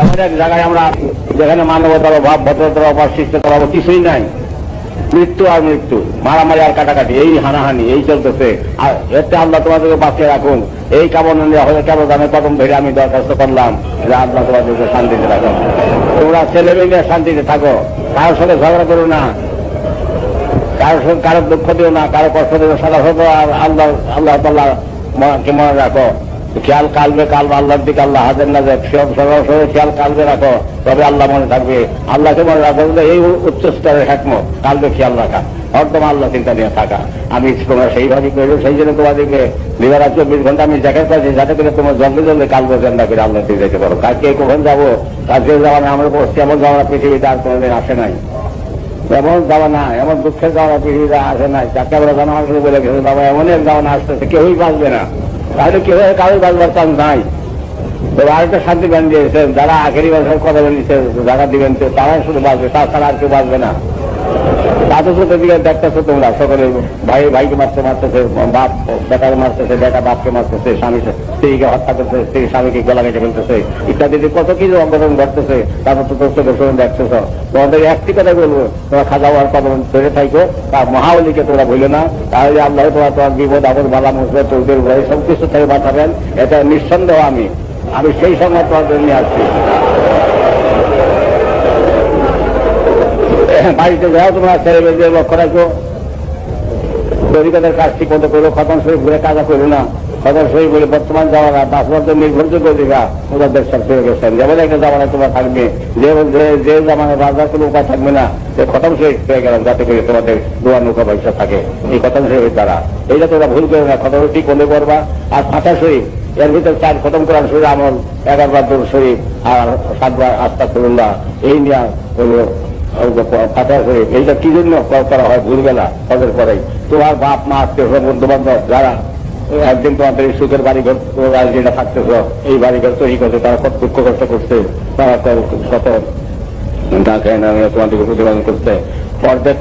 এমন এক জায়গায় আমরা যেখানে মানবতার অভাব, ভদ্রতার অভাব শিষ্টতার অভাব কিছুই নাই। মৃত্যু আর মৃত্যু, মারামারি আর কাটাকাটি, এই হানাহানি, এই চলতেছে। আর এতে আল্লাহ তোমাদেরকে বাঁচিয়ে রাখুন। এই কামন কেবল দামে কদম ধরে আমি দরখাস্ত করলাম যে আল্লাহ তোমাদেরকে শান্তিতে রাখুন তোমরা ছেলে মেয়ে শান্তিতে থাকো, কারোর সাথে ঝগড়া করো না। কারোর সঙ্গে কারও দুঃখ দিও না কারও কষ্ট দিও সাদা সাদা আল্লাহ আল্লাহ তাল্লাহ মনে রাখো। খেয়াল কালবে, কাল আল্লাহর দিকে আল্লাহ হাজার না যায় সব সরাসরি খেয়াল কালবে রাখো, তবে আল্লাহ মনে থাকবে, আল্লাহকে মনে রাখো এই উচ্চ স্তরের হ্যাকমত কালবে খেয়াল রাখা হরদম আল্লাহ চিন্তা নিয়ে থাকা। আমি তোমরা সেইভাবে করব, সেই জন্য তোমাদেরকে দিবারা চব্বিশ ঘণ্টা আমি দেখাতে পারছি, যাতে করে তোমার জলদি জলদি কালবে চেন্তা করে আল্লাহ দিয়ে যেতে পারো। কালকে কখন যাব? কালকে যাওয়া না আমরা বসছি এমন যাওয়া পৃথিবীতে আর কোনোদিন আসে নাই। এমন যাওয়া না এমন দুঃখের যাওয়া পৃথিবীতে আসে নাই। যাকে আমরা জানা আসলে বলে গেছে, বাবা এমন এক যাওয়া না আসতেছে, কেউই বাঁচবে না। তাহলে কেউ কারোর চান্স নাই। তো আরেকটা শান্তি ব্যান দিয়েছেন, যারা আখেরি বছর কথা বলেছে যারা দিবেন তো তারাই শুধু বাঁচবে, তাছাড়া আর কেউ বাঁচবে না। চোখের দিকে দেখতেছো তোমরা সকলে ভাই, ভাইকে মারতে মারতেছে, বাপ, বেটাকে মারতেছে, বেটা বাপকে মারতেছে, স্বামী স্ত্রীকে হত্যা করতেছে, স্ত্রী স্বামীকে গলা কেটে ফেলতেছে, ইত্যাদি কত কিছু অঘটন ঘটতেছে, তারপর তো তোর সঙ্গে দেখতেছ। তোমাদের একটি কথা বলব, তোমরা খাজা হওয়ার কদম ধরে থাকো তার মহাবলীকে তোমরা ভুলো না, তাহলে আল্লাহ তোমার তোমার বিপদ, আপদ, বালা, মুসিবত তোদের ভয়ে সব কিছু থেকে বাঁচাবেন, এটা নিঃসন্দেহ আমি। আমি সেই সময় তোমাদের নিয়ে আসছি। বাড়িতে যাও, তোমরা ছেলে মেয়েদের লক্ষ্য রাখো। তরিকাদের কাজ ঠিক মতো করো, খতম শরীফ ঘুরে কাজা করো না। খতম শরীফ বলে বর্তমান জামানা পাঁচ বছর নির্ভরযোগ্য দিঘা ওদের দেশের ফিরে গেছেন যেমন একটা জামানায় তোমার থাকবে। যে যে- জামানায় বাজার কোনো উপায় থাকবে না যে খতম শরীফ পেয়ে গেলাম, যাতে করে তোমাদের দোয়া নৌকা পয়সা থাকে। এই খতম শরীফের দ্বারা। এইটা তোমরা ভুল করো না, খতম ঠিক বলে করবা। আর ফাঁসা শরীফ, এর ভিতরে চার খতম করার শরীর আমল এগারোবার দূর শরীফ আর সাতবার আস্তা করুল্লাহ এই নিয়ে হলো ফাটা হয়ে এইটা কি জন্য করা হয় ভুলবেলা তাদের পরেই। তোমার বাপ, মা, আত্মীয় বন্ধু বান্ধব যারা, একদিন তোমাদের সুখের বাড়ি ঘর, তোমরা যেটা থাকতেছ এই বাড়ি ঘর তৈরি করছে তারা কত দুঃখ কষ্ট করছে, তারা কত খায় না তোমাদেরকে প্রতিপাদন করছে। অর্ধেক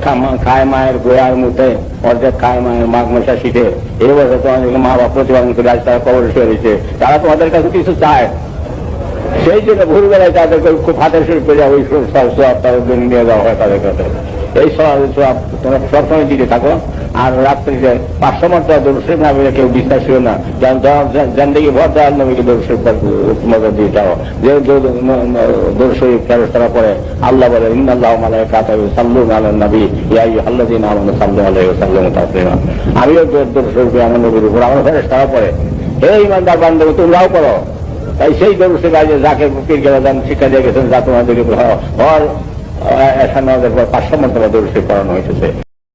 খায় মায়ের গোয়ার মুখে অর্ধেক খায় মায়ের মাঘ মশা শিখে এই বছর তোমাদেরকে মা বাপ প্রতিপাদন করে আজ তারা কবর শুয়ে তারা তোমাদের কাছে কিছু চায় সেই জন্য ভোরবেলায় তাদেরকে খুব হাতের শুরু করে ওই সব সব তাদের জন্য নিয়ে যাওয়া হয় তাদের কাছে। এই সব সব তোমরা সবসময় দিতে থাকো। আর রাত্রিতে পাঁচশো মর্তবা দর্শক না বলে কেউ বিশ্বাস ছিল না। যেমন জানদেগি ভর দেওয়ার নবীকে দর্শক মজা দিয়ে যাও। যে দর্শক ফেরত করার পরে আল্লাহ বলে ইন্দাল্লাহ মালাই কাতাবি সাল্লু আল্লাহ নবী। ইয়াই আল্লাহ দিন আমার সাল্লু আলাই সাল্লাম তাসলিমা আমিও দর্শক আমার নবীর উপর, আমার ফেরত করার পরে হে ইমানদার বান্ধব তোমরাও করো তাই সেই দরুসে কাজে যাকে পীর গেলাম শিক্ষা দিয়ে গেছেন, যা তোমাদের উপর এখানে আমাদের পাঁচশো মন্তব্য দরুসে পড়ানো হয়েছে